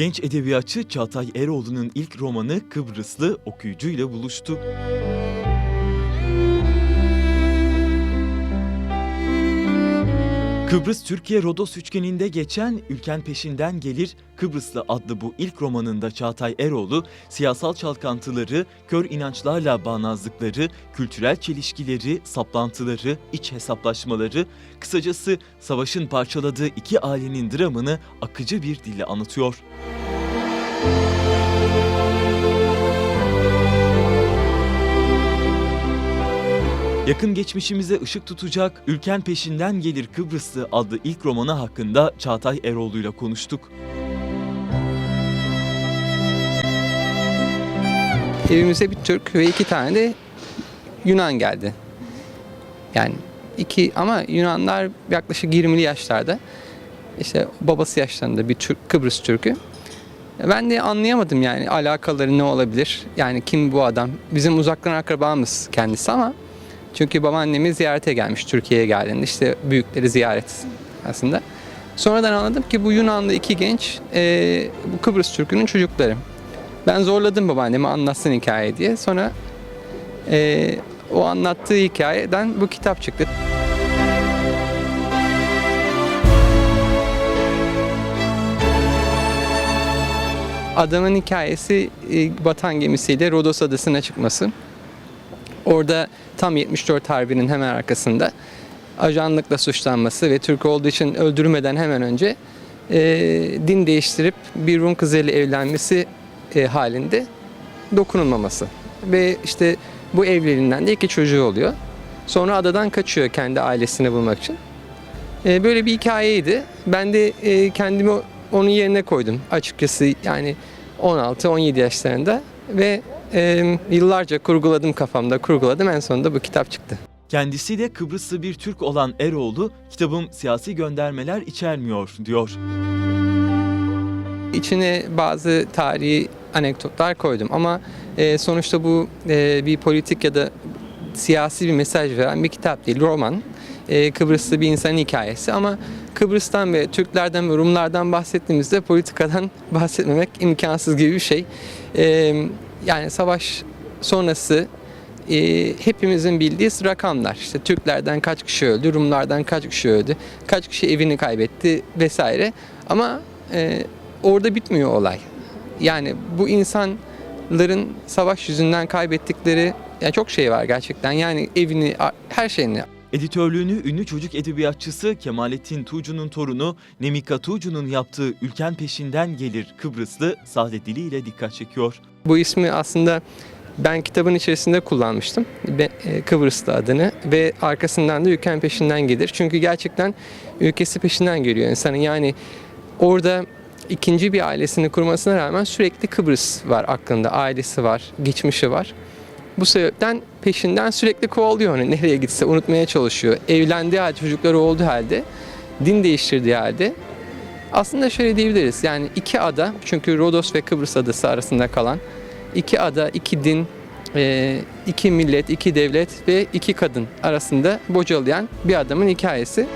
Genç edebiyatçı Çağatay Eroğlu'nun ilk romanı Kıbrıslı okuyucuyla buluştu. Kıbrıs Türkiye Rodos üçgeninde geçen Ülken Peşinden Gelir Kıbrıslı adlı bu ilk romanında Çağatay Eroğlu siyasal çalkantıları, kör inançlarla bağnazlıkları, kültürel çelişkileri, saplantıları, iç hesaplaşmaları, kısacası savaşın parçaladığı iki ailenin dramını akıcı bir dille anlatıyor. Yakın geçmişimize ışık tutacak Ülken Peşinden Gelir Kıbrıslı adlı ilk romanı hakkında Çağatay Eroğlu'yla konuştuk. Evimize bir Türk ve iki tane de Yunan geldi. Yani iki ama Yunanlar yaklaşık 20'li yaşlarda. İşte babası yaşlarında bir Türk, Kıbrıs Türk'ü. Ben de anlayamadım yani alakaları ne olabilir? Yani kim bu adam? Bizim uzaktan akrabamız kendisi ama çünkü babaannemi ziyarete gelmiş Türkiye'ye geldiğinde işte büyükleri ziyaret aslında. Sonradan anladım ki bu Yunanlı iki genç eee, bu Kıbrıs Türk'ünün çocukları. Ben zorladım babaannemi anlatsın hikaye diye. Sonra eee, o anlattığı hikayeden bu kitap çıktı. Adamın hikayesi e, batan gemisiyle Rodos adasına çıkması. Orada tam 74 Harbi'nin hemen arkasında ajanlıkla suçlanması ve Türk olduğu için öldürmeden hemen önce e, din değiştirip bir Rum kızıyla evlenmesi e, halinde dokunulmaması. Ve işte bu evliliğinden de iki çocuğu oluyor. Sonra adadan kaçıyor kendi ailesini bulmak için. E, böyle bir hikayeydi. Ben de e, kendimi onun yerine koydum açıkçası yani 16-17 yaşlarında ve e, yıllarca kurguladım kafamda kurguladım en sonunda bu kitap çıktı. Kendisi de Kıbrıslı bir Türk olan Eroğlu, kitabım siyasi göndermeler içermiyor diyor. İçine bazı tarihi anekdotlar koydum ama e, sonuçta bu e, bir politik ya da siyasi bir mesaj veren bir kitap değil, roman. E, Kıbrıslı bir insanın hikayesi ama Kıbrıs'tan ve Türklerden ve Rumlardan bahsettiğimizde politikadan bahsetmemek imkansız gibi bir şey. E, yani savaş sonrası e, hepimizin bildiği rakamlar. İşte Türklerden kaç kişi öldü, Rumlardan kaç kişi öldü, kaç kişi evini kaybetti vesaire. Ama e, orada bitmiyor olay. Yani bu insanların savaş yüzünden kaybettikleri yani çok şey var gerçekten. Yani evini, her şeyini. Editörlüğünü ünlü çocuk edebiyatçısı Kemalettin Tuğcu'nun torunu Nemika Tuğcu'nun yaptığı Ülken Peşinden Gelir Kıbrıslı sade diliyle dikkat çekiyor. Bu ismi aslında ben kitabın içerisinde kullanmıştım. E, Kıbrıslı adını ve arkasından da ülken peşinden gelir. Çünkü gerçekten ülkesi peşinden geliyor insanın. Yani orada ikinci bir ailesini kurmasına rağmen sürekli Kıbrıs var aklında. Ailesi var, geçmişi var. Bu sebepten peşinden sürekli kovalıyor onu. Nereye gitse unutmaya çalışıyor. Evlendiği halde, çocukları olduğu halde, din değiştirdiği halde aslında şöyle diyebiliriz. Yani iki ada, çünkü Rodos ve Kıbrıs adası arasında kalan iki ada, iki din, e, iki millet, iki devlet ve iki kadın arasında bocalayan bir adamın hikayesi.